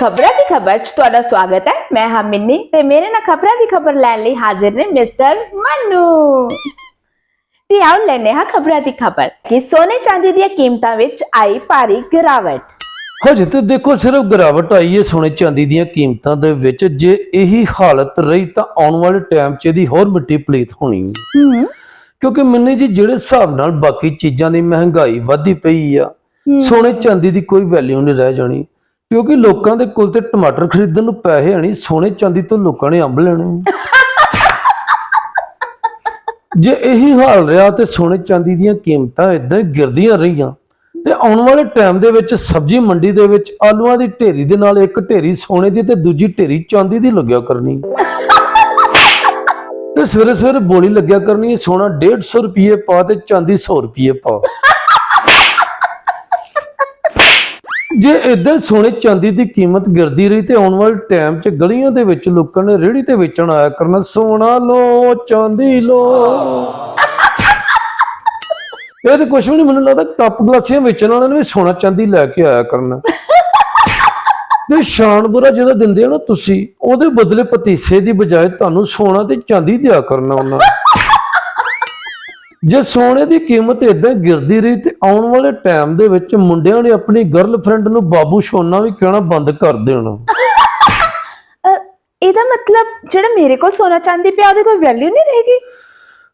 ਖਬਰਾਂ ਦੀ ਖਬਰ 'ਚ ਤੁਹਾਡਾ ਸਵਾਗਤ ਹੈ। ਮੈਂ ਹਾਂ ਮਿੰਨੀ ਤੇ ਮੇਰੇ ਨਾਲ ਖਬਰਾਂ ਦੀ ਖਬਰ ਲੈਣ ਲਈ ਹਾਜ਼ਰ ਨੇ ਮਿਸਟਰ ਮਨੂ। ਤੇ ਆਓ ਲੈਣੇ ਹਾਂ ਖਬਰਾਂ ਦੀ ਖਬਰ ਕਿ ਸੋਨੇ ਚਾਂਦੀ ਦੀਆਂ ਕੀਮਤਾਂ ਵਿੱਚ ਆਈ ਭਾਰੀ ਗਿਰਾਵਟ। ਹਜੇ ਤੇ ਦੇਖੋ ਸਿਰਫ ਗਿਰਾਵਟ ਆਈ ਹੈ ਸੋਨੇ ਚਾਂਦੀ ਦੀਆਂ ਕੀਮਤਾਂ ਦੇ ਵਿੱਚ। ਜੇ ਇਹੀ ਹਾਲਤ ਰਹੀ ਤਾਂ ਆਉਣ ਵਾਲੇ ਟਾਈਮ 'ਚ ਇਹਦੀ ਹੋਰ ਮਿੱਟੀ ਪਲੀਤ ਹੋਣੀ। ਹੂੰ। ਕਿਉਂਕਿ ਮੰਨੇ ਜੀ ਜਿਹੜੇ ਹਿਸਾਬ ਨਾਲ ਬਾਕੀ ਚੀਜ਼ਾਂ ਦੀ ਮਹਿੰਗਾਈ ਵਧਦੀ ਪਈ ਆ ਸੋਨੇ ਚਾਂਦੀ ਦੀ ਕੋਈ ਵੈਲਿਊ ਨਹੀਂ ਰਹਿ ਜਾਣੀ। ਕਿਉਂਕਿ ਲੋਕਾਂ ਦੇ ਕੋਲ ਤੇ ਟਮਾਟਰ ਖਰੀਦਣ ਨੂੰ ਪੈਸੇ ਆਣੀ ਸੋਨੇ ਚਾਂਦੀ ਤੋਂ ਲੋਕਾਂ ਨੇ ਅੰਬ ਲੈਣੇ ਜੇ ਇਹੀ ਹਾਲ ਰਿਹਾ ਤੇ ਸੋਨੇ ਚਾਂਦੀ ਦੀਆਂ ਕੀਮਤਾਂ ਇਦਾਂ ਗਿਰਦੀਆਂ ਰਹੀਆਂ, ਤੇ ਆਉਣ ਵਾਲੇ ਟਾਈਮ ਦੇ ਵਿੱਚ ਸਬਜ਼ੀ ਮੰਡੀ ਦੇ ਵਿੱਚ ਆਲੂਆਂ ਦੀ ਢੇਰੀ ਦੇ ਨਾਲ ਇੱਕ ਢੇਰੀ ਸੋਨੇ ਦੀ ਤੇ ਦੂਜੀ ਢੇਰੀ ਚਾਂਦੀ ਦੀ ਲੱਗਿਆ ਕਰਨੀ। ਤੇ ਸਵੇਰੇ ਸਵੇਰੇ ਬੋਲੀ ਲੱਗਿਆ ਕਰਨੀ ਹੈ ਸੋਨਾ 150 ਰੁਪਏ ਪਾ ਤੇ ਚਾਂਦੀ 100 ਰੁਪਏ ਪਾ। ਜੇ ਇਦਾਂ ਸੋਨੇ ਚਾਂਦੀ ਦੀ ਕੀਮਤ ਗਿਰਦੀ ਰਹੀ ਤੇ ਆਉਣ ਵਾਲੇ ਟਾਈਮ 'ਚ ਗਲੀਆਂ ਦੇ ਵਿੱਚ ਲੋਕਾਂ ਨੇ ਰੇੜੀ ਤੇ ਵੇਚਣ ਆਇਆ ਕਰਨਾ ਸੋਨਾ ਲੋ, ਚਾਂਦੀ ਲੋ ਇਹ ਤੇ ਕੁਛ ਵੀ ਨਹੀਂ, ਮੈਨੂੰ ਲੱਗਦਾ ਕੱਪ ਗਲਾਸੀਆਂ ਵੇਚਣ ਵਾਲਿਆਂ ਨੇ ਵੀ ਸੋਨਾ ਚਾਂਦੀ ਲੈ ਕੇ ਆਇਆ ਕਰਨਾ ਤੇ ਸ਼ਾਨ ਬੁਰਾ ਜਿਹਦਾ ਦਿੰਦੇ ਹੋ ਨਾ ਤੁਸੀਂ, ਉਹਦੇ ਬਦਲੇ ਪਤੀਸੇ ਦੀ ਬਜਾਏ ਤੁਹਾਨੂੰ ਸੋਨਾ ਤੇ ਚਾਂਦੀ ਦਿਆ ਕਰਨਾ ਉਹਨਾਂ ਨੇ। ਜੇ ਸੋਨੇ ਦੀ ਕੀਮਤ ਇਦਾਂ ਗਿਰਦੀ ਰਹੀ ਤੇ ਆਉਣ ਵਾਲੇ ਟਾਈਮ ਦੇ ਵਿੱਚ ਮੁੰਡਿਆਂ ਨੇ ਆਪਣੀ ਗਰਲਫ੍ਰੈਂਡ ਨੂੰ ਬਾਬੂ ਸੋਨਾ ਵੀ ਕਹਿਣਾ ਬੰਦ ਕਰ ਦੇਣਾ। ਇਹਦਾ ਮਤਲਬ ਜਿਹੜਾ ਮੇਰੇ ਕੋਲ ਸੋਨਾ ਚਾਂਦੀ ਪਿਆ ਉਹਦੀ ਕੋਈ ਵੈਲਿਊ ਨਹੀਂ ਰਹੇਗੀ?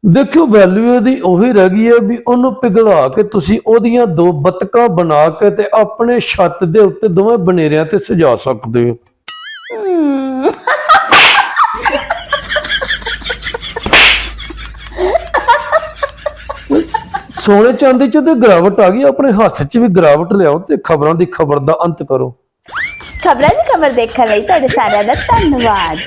ਦੇਖਿਓ ਵੈਲਿਊ ਇਹਦੀ ਉਹੀ ਰਹਿ ਗਈ ਹੈ ਵੀ ਉਹਨੂੰ ਪਿਘਲਾ ਕੇ ਤੁਸੀਂ ਉਹਦੀਆਂ ਦੋ ਬਤਕਾਂ ਬਣਾ ਕੇ ਤੇ ਆਪਣੇ ਛੱਤ ਦੇ ਉੱਤੇ ਦੋਵੇਂ ਬਨੇਰਿਆਂ ਤੇ ਸਜਾ ਸਕਦੇ ਹੋ। ਸੋਨੇ ਚਾਂਦੀ ਚ ਤੇ ਗਿਰਾਵਟ ਆ ਗਈ, ਆਪਣੇ ਹੱਥ 'ਚ ਵੀ ਗਿਰਾਵਟ ਲਿਆਓ ਤੇ ਖਬਰਾਂ ਦੀ ਖਬਰ ਦਾ ਅੰਤ ਕਰੋ। ਖਬਰਾਂ ਦੀ ਖਬਰ ਦੇਖਣ ਲਈ ਤੁਹਾਡੇ ਸਾਰਿਆਂ ਦਾ ਧੰਨਵਾਦ।